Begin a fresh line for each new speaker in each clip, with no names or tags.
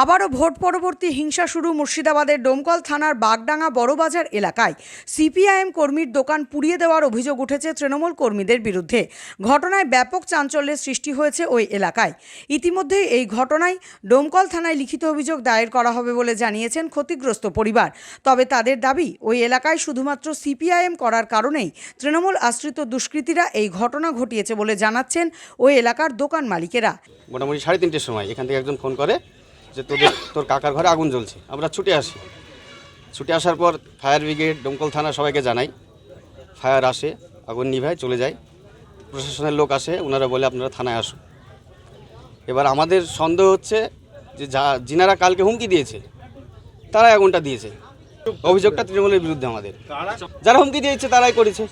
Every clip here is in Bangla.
আবারও ভোট পরবর্তী হিংসা শুরু মুর্শিদাবাদের ডোমকল থানার বাগডাঙ্গা বড়বাজার এলাকায়। সিপিআইএম কর্মীর দোকান পুড়িয়ে দেওয়ার অভিযোগ উঠেছে তৃণমূল কর্মীদের বিরুদ্ধে। ঘটনায় ব্যাপক চাঞ্চল্যের সৃষ্টি হয়েছে ওই এলাকায়। ইতিমধ্যেই এই ঘটনায় ডোমকল থানায় লিখিত অভিযোগ দায়ের করা হবে বলে জানিয়েছেন ক্ষতিগ্রস্ত পরিবার। তবে তাদের দাবি, ওই এলাকায় শুধুমাত্র সিপিআইএম করার কারণেই তৃণমূল আশ্রিত দুষ্কৃতীরা এই ঘটনা ঘটিয়েছে বলে জানাচ্ছেন ওই এলাকার দোকান মালিকেরা।
মোটামুটি সাড়ে তিনটের সময় এখান থেকে একজন ফোন করে যে তোদের তোর কাকার ঘরে আগুন জ্বলছে। আমরা ছুটে আসি। ছুটে আসার পর ফায়ার ব্রিগেড দমকল থানা সবাইকে জানাই। ফায়ার আসে আগুন নিভায় চলে যায়। প্রশাসনের লোক আসে ওনারা বলে আপনারা থানায় আসুন। এবার আমাদের সন্দেহ হচ্ছে যে যা যিনারা কালকে হুমকি দিয়েছে তারাই আগুনটা দিয়েছে। অভিযোগটা তৃণমূলের বিরুদ্ধে আমাদের। যারা হুমকি দিয়েছে তারাই করেছে।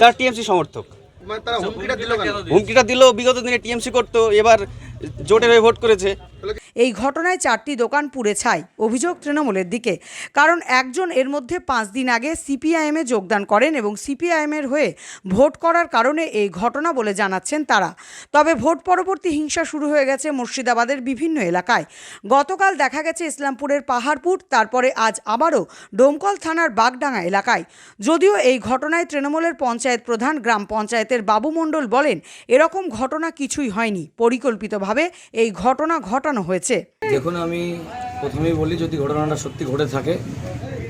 তারা টিএমসি সমর্থক।
মানে তারা হুমকিটা
হুমকিটা দিল বিগত দিনে টিএমসি করতো এবার জোটের হয়ে ভোট করেছে।
এই ঘটনায় চারটি দোকান পুড়ে ছাই, অভিযোগ তৃণমূলের দিকে। কারণ একজন এর মধ্যে পাঁচ দিন আগে সিপিআইএমে যোগদান করেন এবং সিপিআইএমের হয়ে ভোট করার কারণে এই ঘটনা বলে জানাচ্ছেন তারা। তবে ভোট পরবর্তী হিংসা শুরু হয়ে গেছে মুর্শিদাবাদের বিভিন্ন এলাকায়। গতকাল দেখা গেছে ইসলামপুরের পাহাড়পুর, তারপরে আজ আবারও ডোমকল থানার বাগডাঙ্গা এলাকায়। যদিও এই ঘটনায় তৃণমূলের পঞ্চায়েত প্রধান গ্রাম পঞ্চায়েতের বাবু মণ্ডল বলেন, এরকম ঘটনা কিছুই হয়নি। পরিকল্পিতভাবে এই ঘটনা ঘটানো হয়েছে।
দেখুন, আমি প্রথমেই বলি, যদি ঘটনাটা সত্যি ঘটে থাকে,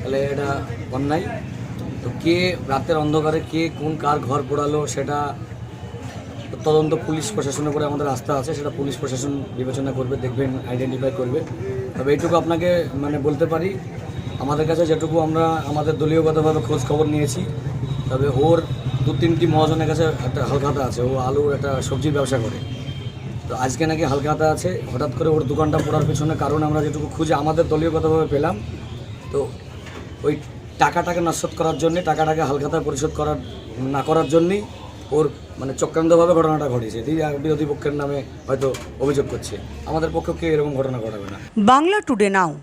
তাহলে এটা অন্যায়। তো কে রাতের অন্ধকারে কে কোন কার ঘর পোড়ালো, সেটা তদন্ত পুলিশ প্রশাসনের করে আমাদের আস্থা আছে, সেটা পুলিশ প্রশাসন বিবেচনা করবে, দেখবেন আইডেন্টিফাই করবে। তবে এইটুকু আপনাকে মানে বলতে পারি, আমাদের কাছে যেটুকু আমরা, আমাদের দলীয়গতভাবে খোঁজ খবর নিয়েছি, তবে ওর দু তিনটি মহাজনের কাছে একটা হালখাতা আছে, ও আলুর একটা সবজির ব্যবসা করে। তো আজকে নাকি হালকাতা আছে। হঠাৎ করে ওর দোকানটা পড়ার পেছনে কারণ আমরা যেটুকু খুঁজে আমাদের দলীয়গতভাবে পেলাম। তো ওই টাকাটাকে নস্বত করার জন্যে, টাকাটাকে হালখাতা পরিশোধ করার, না করার জন্যই ওর মানে চক্রান্তভাবে ঘটনাটা ঘটেছে। বিরোধী- পক্ষের নামে হয়তো অভিযোগ করছে। আমাদের পক্ষে এরকম ঘটনা ঘটাবে না?
Bangla today now.